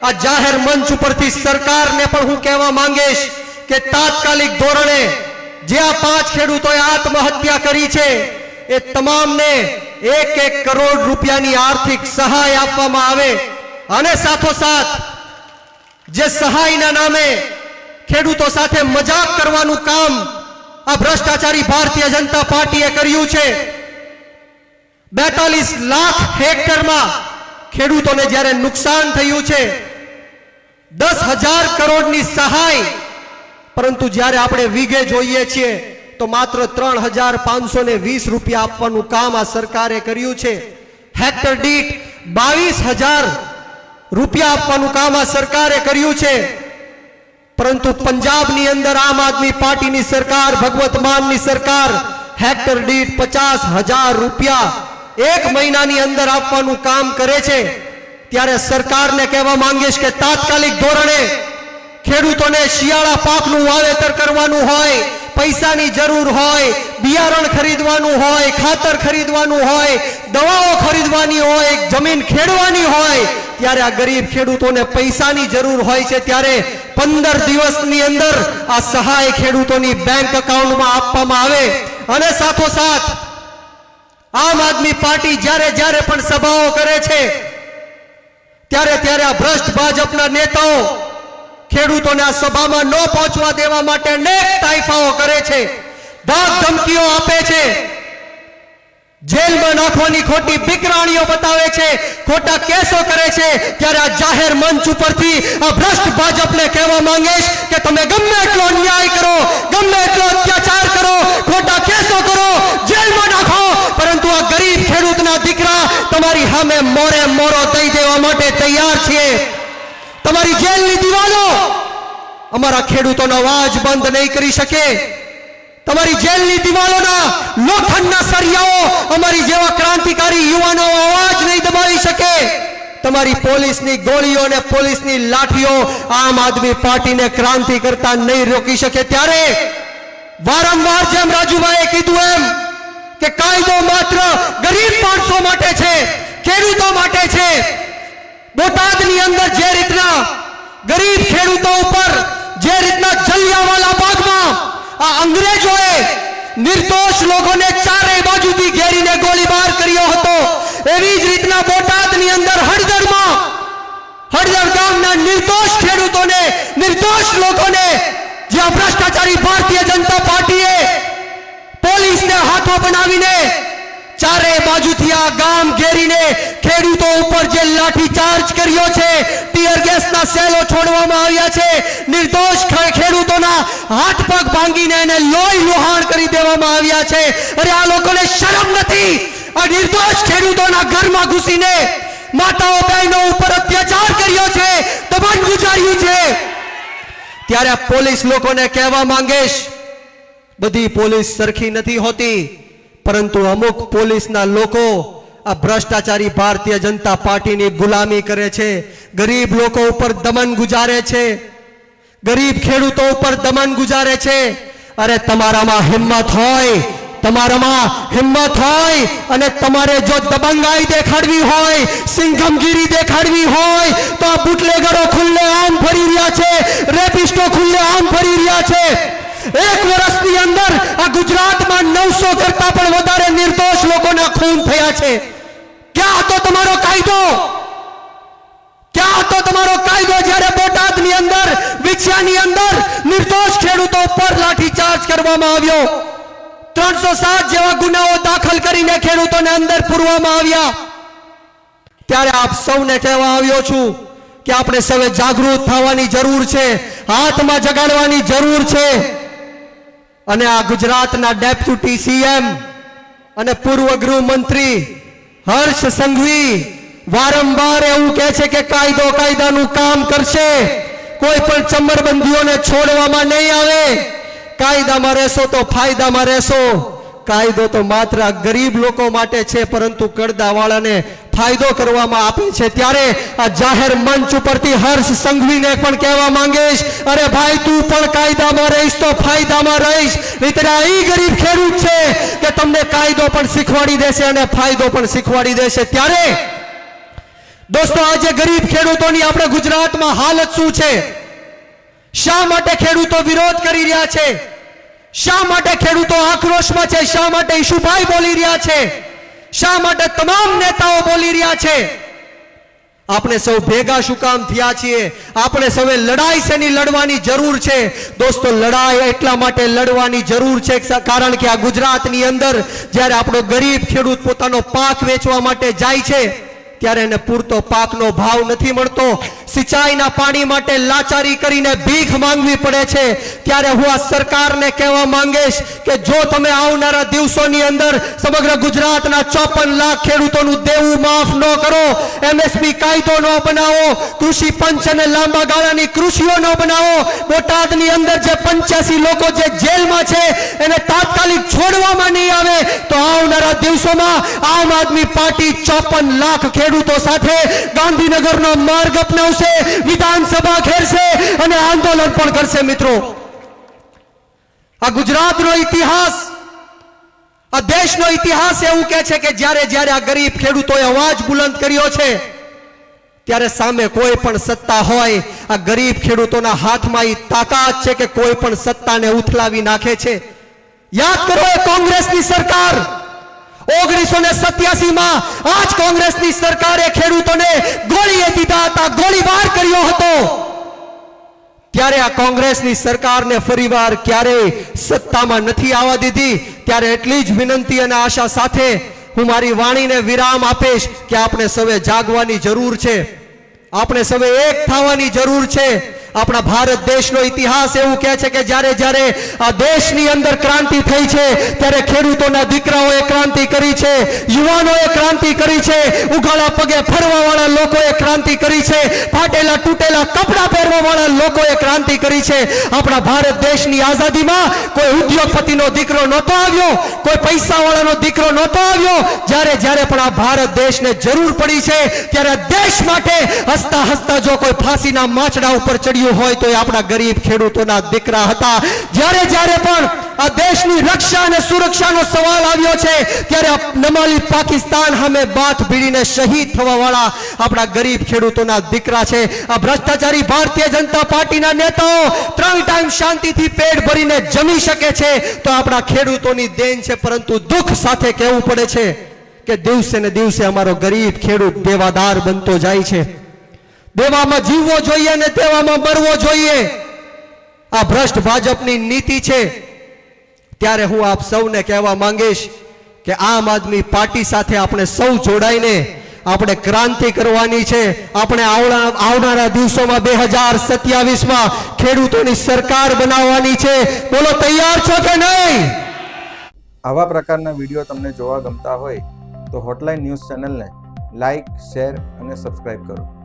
આ જાહેર મંચ ઉપરથી સરકારને પણ હું કહેવા માંગીશ કે તાત્કાલિક ધોરણે જે આ પાંચ ખેડૂતોએ આત્મહત્યા કરી છે, એ તમામને એક એક કરોડ રૂપિયાની આર્થિક સહાય આપવામાં આવે. અને સાથોસાથ, જે સહાયના નામે ખેડૂતો સાથે મજાક કરવાનું કામ આ ભ્રષ્ટાચારી ભારતીય જનતા પાર્ટીએ કર્યું છે. બેતાલીસ લાખ હેક્ટરમાં ખેડૂતોને જ્યારે નુકસાન થયું છે હજાર કરોડની સહાય. પરંતુ જ્યારે આપણે વીઘે જોઈએ છીએ, તો માત્ર ત્રણ હજાર પાંચસો ને વીસ રૂપિયા આપવાનું કામ આ સરકારે કર્યું છે. હેક્ટર દીઠ બાવીસ હજાર રૂપિયા આપવાનું કામ આ સરકારે કર્યું છે. પરંતુ પંજાબની અંદર આમ આદમી પાર્ટીની સરકાર, ભગવત માનની સરકાર, હેક્ટર દીઠ પચાસ હજાર રૂપિયા એક મહિનાની અંદર આપવાનું કામ કરે છે. ત્યારે સરકારને કહેવા માંગીશ કે તાત્કાલિક ધોરણે ખેડૂતોને શિયાળા પાકનું વાવેતર કરવાનું હોય, પૈસાની જરૂર હોય, બિયારણ ખરીદવાનું હોય, ખાતર ખરીદવાનું હોય, દવાઓ ખરીદવાની હોય, જમીન ખેડવાની હોય, ત્યારે આ ગરીબ ખેડૂતોને પૈસાની જરૂર હોય છે ત્યારે પંદર દિવસની અંદર આ સહાય ખેડૂતોની બેંક એકાઉન્ટમાં આપવામાં આવે અને સાથોસાથ આમ આદમી પાર્ટી જ્યારે જ્યારે પણ સભાઓ કરે છે ત્યારે ત્યારે આ ભ્રષ્ટ ભાજપના નેતાઓ ખેડૂતોને આ સભામાં ન પહોંચવા દેવા માટે અનેક તાઇફાઓ કરે છે. ધાક ધમકીઓ આપે છે. જેલમાં નાખવાની ખોટી બિકરાણીઓ બતાવે છે. ખોટા કેસો કરે છે. ત્યારે આ જાહેર મંચ ઉપરથી આ ભ્રષ્ટ ભાજપને કહેવા માંગીશ કે તમે ગમે એટલો અન્યાય કરો, ગમે એટલો અત્યાચાર કરો, ખોટા કેસો કરો, જેલમાં નાખો. પરંતુ આ ગરીબ ખેડૂતના દીકરા તમારી સામે મોરે મોરો દેવા માટે તૈયાર છીએ. તમારી જેલની દિવાલો અમારા ખેડૂતોનો અવાજ બંધ નહીં કરી શકે. તમારી જેલની દિવાલોના લોખંડના સરિયાઓ અમારી જેવા ક્રાંતિકારી યુવાનો અવાજ નહીં દબાવી શકે. તમારી પોલીસની ગોળીઓ અને પોલીસની લાઠીઓ આમ આદમી પાર્ટીને ક્રાંતિ કરતા નહીં રોકી શકે. ત્યારે વારંવાર જેમ રાજુભાઈએ કીધું એમ કે કાયદો માત્ર ગરીબ માણસો માટે છે, ખેડૂતો માટે છે. બોટાદની અંદર જે રીતના ગરીબ ખેડૂતો ઉપર જે રીતના જલિયાવાલા બાગમાં આ અંગ્રેજોએ નિર્દોષ લોકોને ચારેય બાજુથી ઘેરીને ગોળીબાર કર્યો હતો, એવી જ રીતના બોટાદની અંદર હળદરમાં, હળદર ગામના નિર્દોષ ખેડૂતોને, નિર્દોષ લોકોને જ્યાં ભ્રષ્ટાચારી ભારતીય જનતા પાર્ટીએ પોલીસને હાથો બનાવીને ચારે બાજુથી આ ગામ ઘેરીને ખેડૂતો ઉપર જે લાઠી ચાર્જ કર્યો છે, ટીયર ગેસના સેલો છોડવામાં આવ્યા છે. નિર્દોષ ખેડૂતોના હાથ પગ ભાંગીને એને લોહી લોહાણ કરી દેવામાં આવ્યા છે. અરે આ લોકોને શરમ નથી. આ નિર્દોષ ખેડૂતોના ઘરમાં ઘૂસીને માતાઓ બહેનો ઉપર અત્યાચાર કર્યો છે, દબાણ ગુજાર્યું છે. ત્યારે પોલીસ લોકોને કહેવા માંગીશ, બધી પોલીસ સરખી નથી હોતી. પરંતુ અમુક પોલીસના લોકો આ ભ્રષ્ટાચારી ભારતીય જનતા પાર્ટીની ગુલામી કરે છે. ગરીબ લોકો ઉપર દમન ગુજારે છે. ગરીબ ખેડૂતો ઉપર દમન ગુજારે છે. અરે તમારામાં હિંમત હોય, તમારામાં હિંમત હોય અને તમારે જો દબંગાઈ દેખાડવી હોય, સિંઘમગીરી દેખાડવી હોય, તો આ બુટલેગરો ખુલ્લે આમ ફરી રહ્યા છે, રેપિસ્ટો ખુલ્લે આમ ફરી રહ્યા છે. એક વર્ષની અંદર આ ગુજરાતમાં નવસો કરતા પણ વધારે નિર્દોષ લોકોના ખૂન થયા છે. ક્યાં હતો તમારો કાયદો? ક્યાં હતો તમારો કાયદો જ્યારે બોટાદની અંદર, વિછિયાની અંદર નિર્દોષ ખેડૂતો પર લાઠીચાર્જ કરવામાં આવ્યો? ત્રણસો સાત જેવા ગુનાઓ દાખલ કરીને ખેડૂતોને અંદર પૂરવામાં આવ્યા. ત્યારે આપ સૌને કહેવા આવ્યો છું કે આપણે સૌએ જાગૃત થવાની જરૂર છે, હાથમાં જગાડવાની જરૂર છે. અને આ ગુજરાતના ડેપ્યુટી સીએમ અને પૂર્વ ગૃહમંત્રી હર્ષ સંઘવી વારંવાર એવું કહે છે કે કાયદો કાયદાનું કામ કરશે. કોઈ પણ ચમરબંધીઓને છોડવામાં નહીં આવે. કાયદામાં રહેશો તો ફાયદામાં રહેશો. કાયદો તો માત્ર ગરીબ લોકો માટે છે, પરંતુ કરદાવાળાને ફાયદો કરવામાં આપે છે. ત્યારે આ જાહેર મંચ ઉપરથી હર્ષ સંઘવીને પણ કહેવા માંગીશ, અરે ભાઈ, તું પણ કાયદામાં રહીશ તો ફાયદામાં રહીશ. નહીંતર આ એ ગરીબ ખેડૂત છે કે તમને કાયદો પણ શીખવાડી દેશે અને ફાયદો પણ શીખવાડી દેશે. ત્યારે દોસ્તો, આજે ગરીબ ખેડૂતોની આપણે ગુજરાતમાં હાલત શું છે? શા માટે ખેડૂતો વિરોધ કરી રહ્યા છે? શા માટે ખેડૂતો આક્રોશમાં છે? શા માટે ઈશુભાઈ બોલી રહ્યા છે? શા માટે તમામ નેતાઓ બોલી રહ્યા છે? આપણે સૌ ભેગા શું કામ થયા છીએ? આપણે સૌએ લડાઈ શેની લડવાની જરૂર છે? દોસ્તો, લડાઈ એટલા માટે લડવાની જરૂર છે કારણ કે આ ગુજરાતની અંદર જ્યારે આપણો ગરીબ ખેડૂત પોતાનો પાક વેચવા માટે જાય છે, ત્યારે એને પૂરતો પાકનો ભાવ નથી મળતો. સિંચાઈના પાણી માટે લાચારી કરીને ભીખ માંગવી પડે છે. ત્યારે હું આ સરકારને કહેવા માંગીશ કે જો તમે આવનારા દિવસોની અંદર સમગ્ર ગુજરાતના ચોપન લાખ ખેડૂતોનું દેવું માફ ન કરો, એમએસપી કાયદો ન બનાવો, કૃષિ પંચ અને લાંબા ગાળાની કૃષિઓ ન બનાવો, બોટાદની અંદર જે પંચ્યાસી લોકો જે જેલમાં છે, એને તાત્કાલિક છોડવામાં નહીં આવે, તો આવનારા દિવસોમાં આમ આદમી પાર્ટી ચોપન લાખ ખેડૂતો સાથે ગાંધીનગરનો માર્ગ અપનાવશે. વિધાનસભા ઘેરશે અને આંદોલન પણ કરશે મિત્રો. આ ગુજરાતનો ઇતિહાસ, આ દેશનો ઇતિહાસ એવું કહે છે કે જ્યારે જ્યારે આ ગરીબ ખેડૂતોએ અવાજ બુલંદ કર્યો છે, ત્યારે સામે કોઈ પણ સત્તા હોય, આ ગરીબ ખેડૂતોના હાથમાં એ તાકાત છે કે કોઈ પણ સત્તાને ઉથલાવી નાખે છે. યાદ કરો કોંગ્રેસની સરકાર. ઓગણીસો ને સત્યાસી માં જ કોંગ્રેસની સરકારે ખેડૂતોને ગોળીએ દીધા હતા, ગોળીબાર કર્યો હતો. ત્યારે આ કોંગ્રેસની સરકારને ફરીવાર ક્યારે સત્તામાં નથી આવવા દીધી, ત્યારે એટલી જ વિનંતી અને આશા સાથે હું મારી વાણીને વિરામ આપીશ કે આપણે સૌએ જાગવાની જરૂર છે. આપણે સૌએ એક થવાની જરૂર છે. આપણા ભારત દેશનો ઇતિહાસ એવું કહે છે કે જ્યારે જ્યારે આ દેશની અંદર ક્રાંતિ થઈ છે, ત્યારે ખેડૂતોના દીકરાઓએ ક્રાંતિ કરી છે, યુવાનોએ ક્રાંતિ કરી છે, ઉઘાડા પગે ફરવાવાળા લોકોએ ક્રાંતિ કરી છે, ફાટેલા તૂટેલા કપડાં પહેરવાવાળા લોકોએ ક્રાંતિ કરી છે. આપણા ભારત દેશની આઝાદીમાં કોઈ ઉદ્યોગપતિનો દીકરો નહોતો આવ્યો, કોઈ પૈસા વાળાનો દીકરો નહોતો આવ્યો. જ્યારે જ્યારે પણ આ ભારત દેશને જરૂર પડી છે, ત્યારે દેશ માટે હસતા હસતા જો કોઈ ફાંસીના માછડા ઉપર ચડ્યું હોય તો એ આપણા ગરીબ ખેડૂતોના દીકરા હતા. જ્યારે જ્યારે પણ આ દેશની રક્ષા અને સુરક્ષાનો સવાલ આવ્યો છે, ત્યારે નમાલી પાકિસ્તાન સામે બાથ ભીડીને શહીદ થવા વાળા આપણા ગરીબ ખેડૂતોના દીકરા છે. આ ભ્રષ્ટાચારી ભારતીય જનતા પાર્ટીના નેતાઓ ત્રણ ટાઈમ શાંતિથી પેટ ભરીને જમી શકે છે. તો આપણા ખેડૂતોની દેન છે, પરંતુ દુઃખ સાથે કહેવું પડે છે કે દિવસે ને દિવસે અમારો ગરીબ ખેડૂત દેવાદાર બનતો જાય છે. દેવામાં જીવવો જોઈએ ને તેવામાં મરવો જોઈએ. આ ભ્રષ્ટ ભાજપની નીતિ છે. ત્યારે હું આપ સૌને કહેવા માંગીશ કે આમ આદમી પાર્ટી સાથે આપણે સૌ જોડાઈને આપણે ક્રાંતિ કરવાની છે. આપણે આવનારા દિવસોમાં બે હજાર સત્યાવીસમાં ખેડૂતોની સરકાર બનાવવાની છે. બોલો, તૈયાર છો કે નહીં? આવા પ્રકારના વીડિયો તમને જોવા ગમતા હોય તો હોટલાઇન ન્યૂઝ ચેનલને લાઇક શેર અને સબસ્ક્રાઇબ કરો.